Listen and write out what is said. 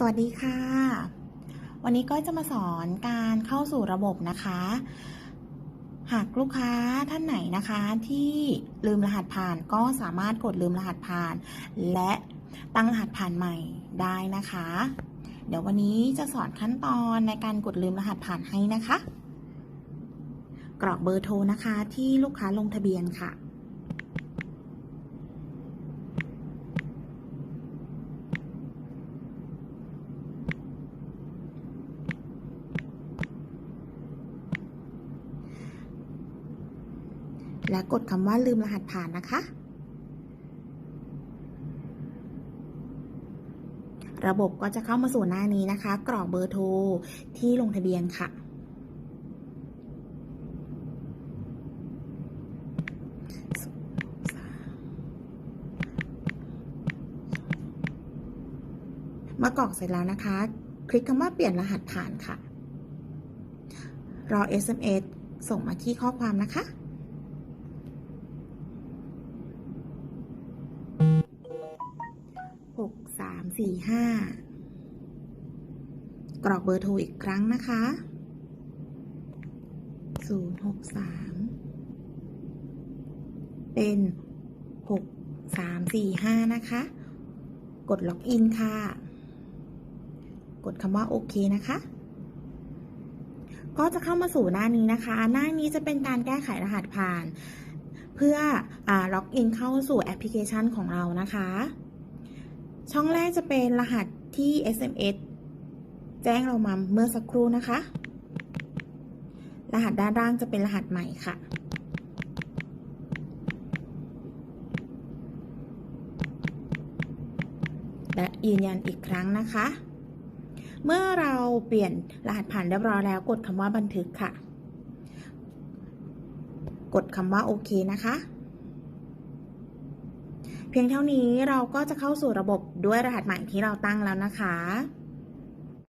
สวัสดีค่ะ วันนี้ก็จะมาสอนการเข้าสู่ระบบนะคะ หากลูกค้าท่านไหนนะคะที่ลืมรหัสผ่านก็สามารถกดลืมรหัสผ่าน และตั้งรหัสผ่านใหม่ได้นะคะ เดี๋ยววันนี้จะสอนขั้นตอนในการกดลืมรหัสผ่านให้นะคะ กรอกเบอร์โทรนะคะที่ลูกค้าลงทะเบียนค่ะ และกดคำว่าลืมรหัสผ่านนะคะ ระบบก็จะเข้ามาสู่หน้านี้นะคะ กรอกเบอร์โทรที่ลงทะเบียนค่ะเมื่อกรอกเสร็จแล้วนะคะ คลิกคำว่าเปลี่ยนรหัสผ่านค่ะ รอ SMS ส่งมาที่ข้อความนะคะ สามสี่ห้ากรอกเบอร์โทรอีกครั้งนะคะศูนย์หกสามเป็นหกสามสี่ห้านะคะ กดล็อกอินค่ะ กดคำว่าโอเคนะคะ ก็จะเข้ามาสู่หน้านี้นะคะ หน้านี้จะเป็นการแก้ไขรหัสผ่าน เพื่ออล็อกอินเข้าสู่แอปพลิเคชันของเรานะคะ ช่องแรกจะเป็นรหัสที่ SMS แจ้งเรามาเมื่อสักครู่นะคะ รหัสด้านล่างจะเป็นรหัสใหม่ค่ะ และยืนยันอีกครั้งนะคะ เมื่อเราเปลี่ยนรหัสผ่านเรียบร้อยแล้วกดคำว่าบันทึกค่ะ กดคำว่าโอเคนะคะ เพียงเท่านี้เราก็จะเข้าสู่ระบบด้วยรหัสใหม่ที่เราตั้งแล้วนะคะ